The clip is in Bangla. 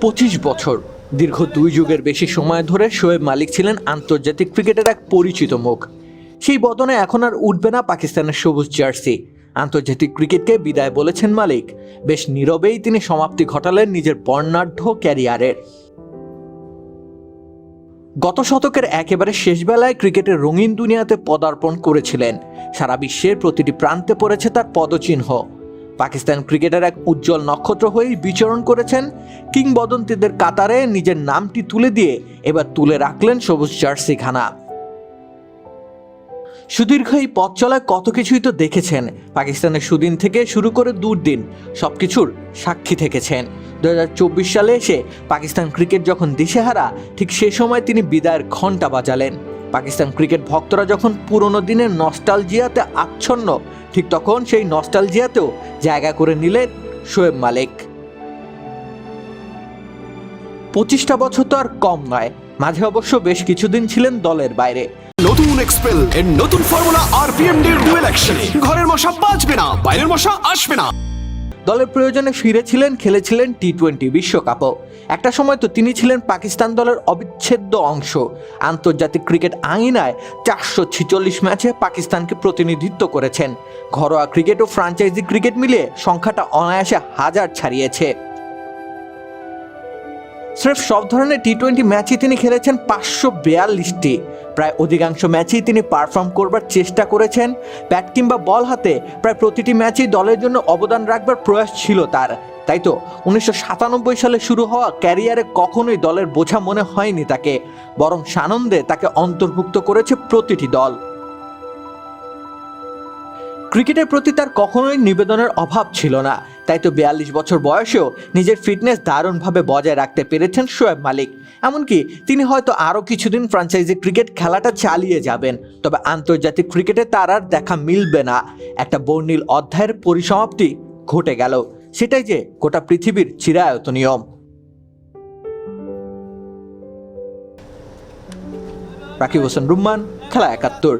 পঁচিশ বছর। দীর্ঘ দুই যুগের বেশি সময় ধরে শোয়েব মালিক ছিলেন আন্তর্জাতিক ক্রিকেটের এক পরিচিত মুখ। সেই বদনে এখন আর উঠবে না পাকিস্তানের সবুজ জার্সি। আন্তর্জাতিক ক্রিকেটকে বিদায় বলেছেন মালিক। বেশ নীরবেই তিনি সমাপ্তি ঘটালেন নিজের বর্ণাঢ্য ক্যারিয়ারের। গত শতকের একেবারে শেষ বেলায় ক্রিকেটের রঙিন দুনিয়াতে পদার্পণ করেছিলেন। সারা বিশ্বের প্রতিটি প্রান্তে পড়েছে তার পদচিহ্ন। পাকিস্তান ক্রিকেটের এক উজ্জ্বল নক্ষত্র হয়েই বিচরণ করেছেন কিংবদন্তিদের কাতারে নিজের নামটি তুলে দিয়ে এবার তুলে রাখলেন সবুজ জার্সি খানা সুদীর্ঘ এই পথ চলায় কত কিছুই তো দেখেছেন। পাকিস্তানের সুদিন থেকে শুরু করে দুর্দিন সব কিছুর সাক্ষী থেকেছেন। দুই হাজার চব্বিশ সালে এসে পাকিস্তান ক্রিকেট যখন দিশেহারা, ঠিক সে সময় তিনি বিদায়ের ঘণ্টা বাজালেন। পাকিস্তান ক্রিকেট ভক্তরা যখন পুরনো দিনের নস্টালজিয়াতে আচ্ছন্ন, ঠিক তখন সেই নস্টালজিয়াতেও জায়গা করে নিলেন শোয়েব মালিক। পঁচিশটা বছর তো আর কম নয়, মাঝে অবশ্য বেশ কিছুদিন ছিলেন দলের বাইরে। নতুন এক্সপেল এর নতুন ফর্মুলা আরপিএম ডির ডুয়েল অ্যাকশনে ঘরের মশা বাঁচবে না, বাইরের মশা আসবে না। দলের প্রয়োজনে ফিরেছিলেন, খেলেছিলেন টি টোয়েন্টি বিশ্বকাপও। একটা সময় তো তিনি ছিলেন পাকিস্তান দলের অবিচ্ছেদ্য অংশ। আন্তর্জাতিক ক্রিকেট আঙিনায় চারশো ছিচল্লিশ ম্যাচে পাকিস্তানকে প্রতিনিধিত্ব করেছেন। ঘরোয়া ক্রিকেট ও ফ্রাঞ্চাইজি ক্রিকেট মিলিয়ে সংখ্যাটা অনায়াসে হাজার ছাড়িয়েছে। স্রেফ সব ধরনের টি টোয়েন্টি ম্যাচই তিনি খেলেছেন পাঁচশো বিয়াল্লিশটি। প্রায় অধিকাংশ ম্যাচেই তিনি পারফর্ম করবার চেষ্টা করেছেন। ব্যাট কিংবা বল হাতে প্রায় প্রতিটি ম্যাচেই দলের জন্য অবদান রাখবার প্রয়াস ছিল তার। তাই তো, উনিশশো সাতানব্বই সালে শুরু হওয়া ক্যারিয়ারে কখনোই দলের বোঝা মনে হয়নি তাকে, বরং সানন্দে তাকে অন্তর্ভুক্ত করেছে প্রতিটি দল। ক্রিকেটের প্রতি তার কখনোই নিবেদনের অভাব ছিল না। তাই তো বিয়াল্লিশ বছর বয়সেও নিজের ফিটনেস দারুণভাবে বজায় রাখতে পেরেছেন শোয়েব মালিক। এমনকি তিনি হয়তো আরও কিছুদিন ফ্রাঞ্চাইজি ক্রিকেট খেলাটা চালিয়ে যাবেন, তবে আন্তর্জাতিক ক্রিকেটে তার আর দেখা মিলবে না। একটা বর্ণিল অধ্যায়ের পরিসমাপ্তি ঘটে গেল। সেটাই যে গোটা পৃথিবীর চিরায়ত নিয়ম। রাকিব হোসেন রুম্মান, খেলা একাত্তর।